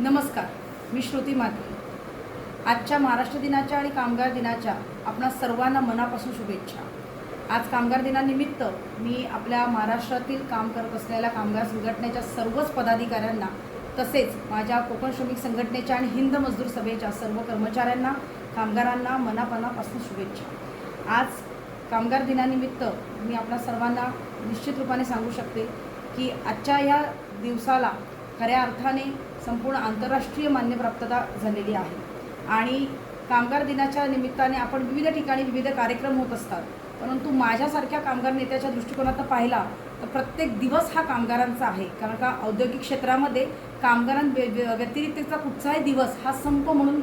नमस्कार मी श्रुती माते आजच्या महाराष्ट्र दिनाच्या आणि कामगार दिनाच्या आपणा सर्वांना मनापासून शुभेच्छा. आज कामगार दिनानिमित्त मी आपल्या महाराष्ट्रातील काम करत असलेल्या कामगार संघटनेच्या सर्वच पदाधिकाऱ्यांना तसेच माझ्या कोकण श्रमिक संघटनेच्या आणि हिंद मजदूर सभेच्या सर्व कर्मचाऱ्यांना कामगारांना मनापणापासून शुभेच्छा. आज कामगार दिनानिमित्त मी आपल्या सर्वांना निश्चित रूपाने सांगू शकते की आजच्या या दिवसाला खऱ्या अर्थाने संपूर्ण आंतरराष्ट्रीय मान्यप्राप्तता झालेली आहे. आणि कामगार दिनाच्या निमित्ताने आपण विविध ठिकाणी विविध कार्यक्रम होत असतात. परंतु माझ्यासारख्या कामगार नेत्याच्या दृष्टिकोनातून पाहिला तर प्रत्येक दिवस हा कामगारांचा आहे. कारण का औद्योगिक क्षेत्रामध्ये कामगारां व्य- व्यतिरिक्तचा कुठचाही दिवस हा संप म्हणून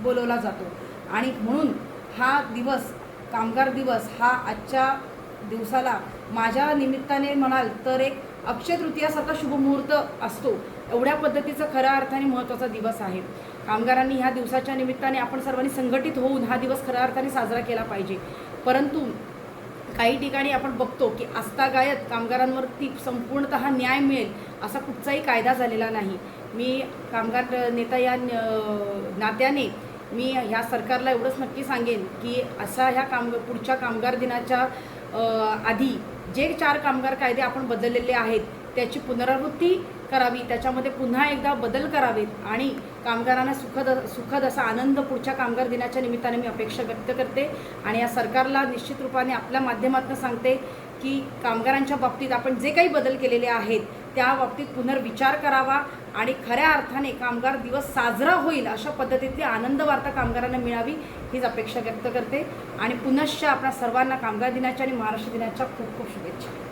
बोलवला जातो. आणि म्हणून हा दिवस कामगार दिवस हा आजच्या दिवसाला माझ्या निमित्ताने म्हणाल तर एक अक्षय तृतीयासारखा शुभमुहूर्त असतो. एवढ्या पद्धतीचा खऱ्या अर्थाने महत्त्वाचा दिवस आहे. कामगारांनी ह्या दिवसाच्या निमित्ताने आपण सर्वांनी संघटित होऊन हा दिवस खऱ्या अर्थाने साजरा केला पाहिजे. परंतु काही ठिकाणी आपण बघतो की आस्थागायत कामगारांवरती संपूर्णतः न्याय मिळेल असा कुठचाही कायदा झालेला नाही. मी कामगार नेता या न- नात्याने मी ह्या सरकारला एवढंच नक्की सांगेन की असा ह्या काम पुढच्या कामगार दिनाच्या आधी जे चार कामगार कायदे आपण बदललेले आहेत त्याची पुनरावृत्ती करावी त्याच्यामध्ये पुन्हा एकदा बदल करावेत आणि कामगारांना सुखद सुखद असा आनंद पुढच्या कामगार दिनाच्या निमित्ताने मी अपेक्षा व्यक्त करते. आणि या सरकारला निश्चित रूपाने आपल्या माध्यमातून सांगते की कामगारांच्या बाबतीत आपण जे काही बदल केलेले आहेत त्या बाबतीत पुनर्विचार करावा आणि खऱ्या अर्थाने कामगार दिवस साजरा होईल अशा पद्धतीतली आनंद वार्ता कामगारांना मिळावी हीच अपेक्षा व्यक्त करते. आणि पुनश्च आपल्या सर्वांना कामगार दिनाच्या आणि महाराष्ट्र दिनाच्या खूप खूप शुभेच्छा.